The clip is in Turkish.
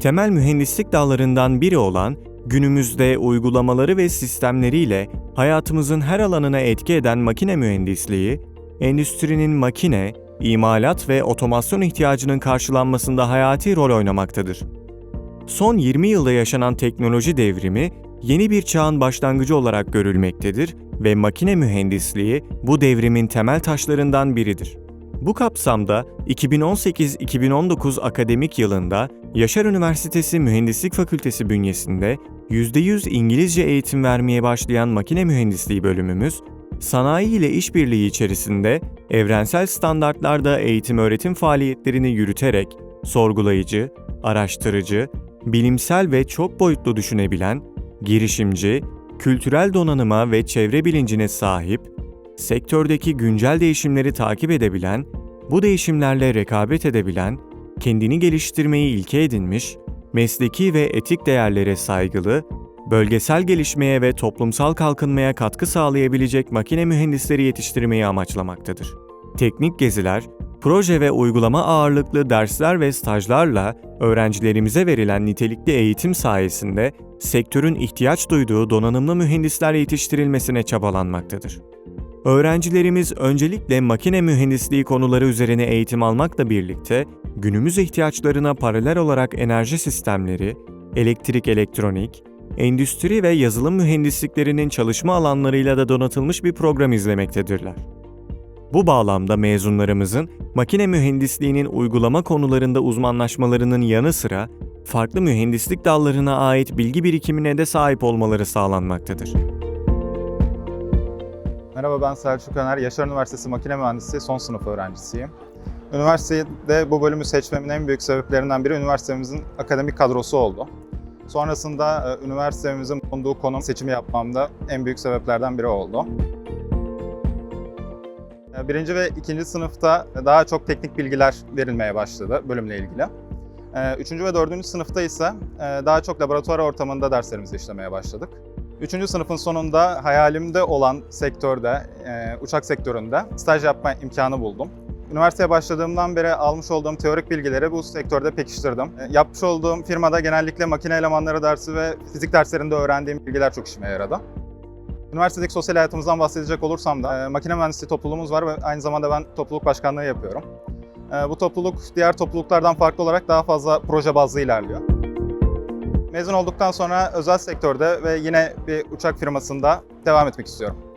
temel mühendislik dallarından biri olan günümüzde uygulamaları ve sistemleriyle hayatımızın her alanına etki eden makine mühendisliği, endüstrinin makine, imalat ve otomasyon ihtiyacının karşılanmasında hayati rol oynamaktadır. Son 20 yılda yaşanan teknoloji devrimi yeni bir çağın başlangıcı olarak görülmektedir ve makine mühendisliği bu devrimin temel taşlarından biridir. Bu kapsamda 2018-2019 akademik yılında Yaşar Üniversitesi Mühendislik Fakültesi bünyesinde %100 İngilizce eğitim vermeye başlayan makine mühendisliği bölümümüz, sanayi ile işbirliği içerisinde evrensel standartlarda eğitim öğretim faaliyetlerini yürüterek sorgulayıcı, araştırıcı, bilimsel ve çok boyutlu düşünebilen, girişimci, kültürel donanıma ve çevre bilincine sahip, sektördeki güncel değişimleri takip edebilen, bu değişimlerle rekabet edebilen, kendini geliştirmeyi ilke edinmiş, mesleki ve etik değerlere saygılı, bölgesel gelişmeye ve toplumsal kalkınmaya katkı sağlayabilecek makine mühendisleri yetiştirmeyi amaçlamaktadır. Teknik geziler, proje ve uygulama ağırlıklı dersler ve stajlarla öğrencilerimize verilen nitelikli eğitim sayesinde sektörün ihtiyaç duyduğu donanımlı mühendisler yetiştirilmesine çabalanmaktadır. Öğrencilerimiz öncelikle makine mühendisliği konuları üzerine eğitim almakla birlikte günümüz ihtiyaçlarına paralel olarak enerji sistemleri, elektrik elektronik, endüstri ve yazılım mühendisliklerinin çalışma alanlarıyla da donatılmış bir program izlemektedirler. Bu bağlamda mezunlarımızın makine mühendisliğinin uygulama konularında uzmanlaşmalarının yanı sıra farklı mühendislik dallarına ait bilgi birikimine de sahip olmaları sağlanmaktadır. Merhaba ben Selçuk Öner, Yaşar Üniversitesi Makine Mühendisi son sınıf öğrencisiyim. Üniversitede bu bölümü seçmemin en büyük sebeplerinden biri üniversitemizin akademik kadrosu oldu. Sonrasında e, üniversitemizin bulunduğu konum seçimi yapmamda en büyük sebeplerden biri oldu. E, Birinci ve ikinci sınıfta daha çok teknik bilgiler verilmeye başladı bölümle ilgili. E, Üçüncü ve dördüncü sınıfta ise daha çok laboratuvar ortamında derslerimizi işlemeye başladık. Üçüncü sınıfın sonunda hayalimde olan sektörde, e, uçak sektöründe staj yapma imkanı buldum. Üniversiteye başladığımdan beri almış olduğum teorik bilgileri bu sektörde pekiştirdim. E, yapmış olduğum firmada genellikle makine elemanları dersi ve fizik derslerinde öğrendiğim bilgiler çok işime yaradı. Üniversitedeki sosyal hayatımızdan bahsedecek olursam da e, makine mühendisliği topluluğumuz var ve aynı zamanda ben topluluk başkanlığı yapıyorum. E, bu topluluk diğer topluluklardan farklı olarak daha fazla proje bazlı ilerliyor. Mezun olduktan sonra özel sektörde ve yine bir uçak firmasında devam etmek istiyorum.